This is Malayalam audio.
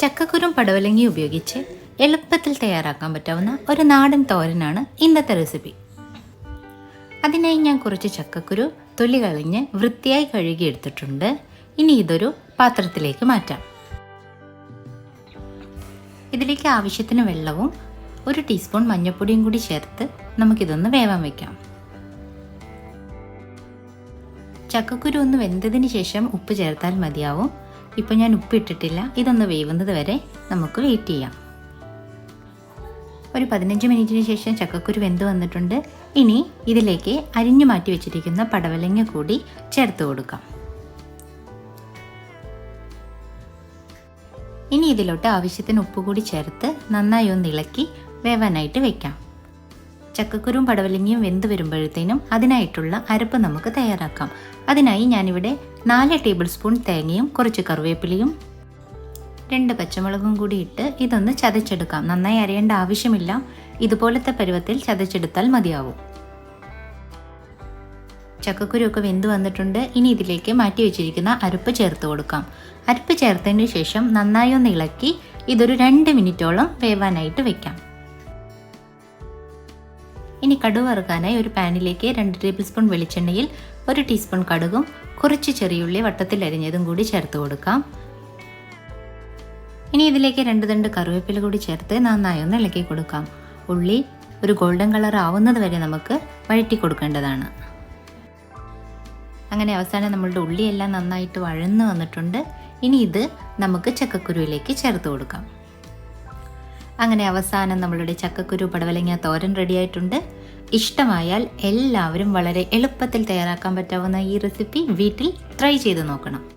ചക്കക്കുരും പടവലങ്ങി ഉപയോഗിച്ച് എളുപ്പത്തിൽ തയ്യാറാക്കാൻ പറ്റാവുന്ന ഒരു നാടൻ തോരനാണ് ഇന്നത്തെ റെസിപ്പി. അതിനായി ഞാൻ കുറച്ച് ചക്കക്കുരു തൊലി കളഞ്ഞ് വൃത്തിയായി കഴുകിയെടുത്തിട്ടുണ്ട്. ഇനി ഇതൊരു പാത്രത്തിലേക്ക് മാറ്റാം. ഇതിലേക്ക് ആവശ്യത്തിന് വെള്ളവും ഒരു ടീസ്പൂൺ മഞ്ഞൾപ്പൊടിയും കൂടി ചേർത്ത് നമുക്കിതൊന്ന് വേവാൻ വയ്ക്കാം ചക്കക്കുരു ഒന്ന് വെന്തതിന് ശേഷം ഉപ്പ് ചേർത്താൽ മതിയാവും. ഇപ്പം ഞാൻ ഉപ്പ് ഇട്ടിട്ടില്ല ഇതൊന്ന് വേവുന്നത് വരെ നമുക്ക് വെയിറ്റ് ചെയ്യാം. ഒരു പതിനഞ്ച് മിനിറ്റിന് ശേഷം ചക്കക്കുരു വെന്ത് വന്നിട്ടുണ്ട്. ഇനി ഇതിലേക്ക് അരിഞ്ഞു മാറ്റി വെച്ചിരിക്കുന്ന പടവലങ്ങ കൂടി ചേർത്ത് കൊടുക്കാം. ഇനി ഇതിലോട്ട് ആവശ്യത്തിന് ഉപ്പ് കൂടി ചേർത്ത് നന്നായി ഒന്ന് ഇളക്കി വേവാനായിട്ട് വെക്കാം. ചക്കക്കുരും പടവലങ്ങിയും വെന്ത് വരുമ്പോഴത്തേനും അതിനായിട്ടുള്ള അരപ്പ് നമുക്ക് തയ്യാറാക്കാം. അതിനായി ഞാനിവിടെ നാല് ടേബിൾ സ്പൂൺ തേങ്ങയും കുറച്ച് കറിവേപ്പിലയും രണ്ട് പച്ചമുളകും കൂടി ഇട്ട് ഇതൊന്ന് ചതച്ചെടുക്കാം. നന്നായി അരയേണ്ട ആവശ്യമില്ല. ഇതുപോലത്തെ പരുവത്തിൽ ചതച്ചെടുത്താൽ മതിയാവും. ചക്കക്കുരുവൊക്കെ വെന്ത് വന്നിട്ടുണ്ട്. ഇനി ഇതിലേക്ക് മാറ്റി വെച്ചിരിക്കുന്ന അരപ്പ് ചേർത്ത് കൊടുക്കാം. അരപ്പ് ചേർത്തതിന് ശേഷം നന്നായി ഒന്ന് ഇളക്കി ഇതൊരു രണ്ട് മിനിറ്റോളം വേവാനായിട്ട് വെക്കാം. ഇനി കടുക് വറുക്കാനായി ഒരു പാനിലേക്ക് രണ്ട് ടേബിൾ സ്പൂൺ വെളിച്ചെണ്ണയിൽ ഒരു ടീസ്പൂൺ കടുകും കുറച്ച് ചെറിയുള്ളി വട്ടത്തിൽ അരിഞ്ഞതും കൂടി ചേർത്ത് കൊടുക്കാം. ഇനി ഇതിലേക്ക് രണ്ട് തണ്ട് കറിവേപ്പില കൂടി ചേർത്ത് നന്നായി ഒന്ന് ഇളക്കി കൊടുക്കാം. ഉള്ളി ഒരു ഗോൾഡൻ കളർ ആവുന്നത് വരെ നമുക്ക് വഴറ്റി കൊടുക്കേണ്ടതാണ്. അങ്ങനെ അവസാനം നമ്മളുടെ ഉള്ളിയെല്ലാം നന്നായിട്ട് വഴന്ന് വന്നിട്ടുണ്ട്. ഇനി ഇത് നമുക്ക് ചക്കക്കുരുവിലേക്ക് ചേർത്ത് കൊടുക്കാം. അങ്ങനെ അവസാനം നമ്മളുടെ ചക്കക്കുരു പടവലങ്ങ തോരൻ റെഡിയായിട്ടുണ്ട്. ഇഷ്ടമായാൽ എല്ലാവരും വളരെ എളുപ്പത്തിൽ തയ്യാറാക്കാൻ പറ്റാവുന്ന ഈ റെസിപ്പി വീട്ടിൽ ട്രൈ ചെയ്ത് നോക്കണം.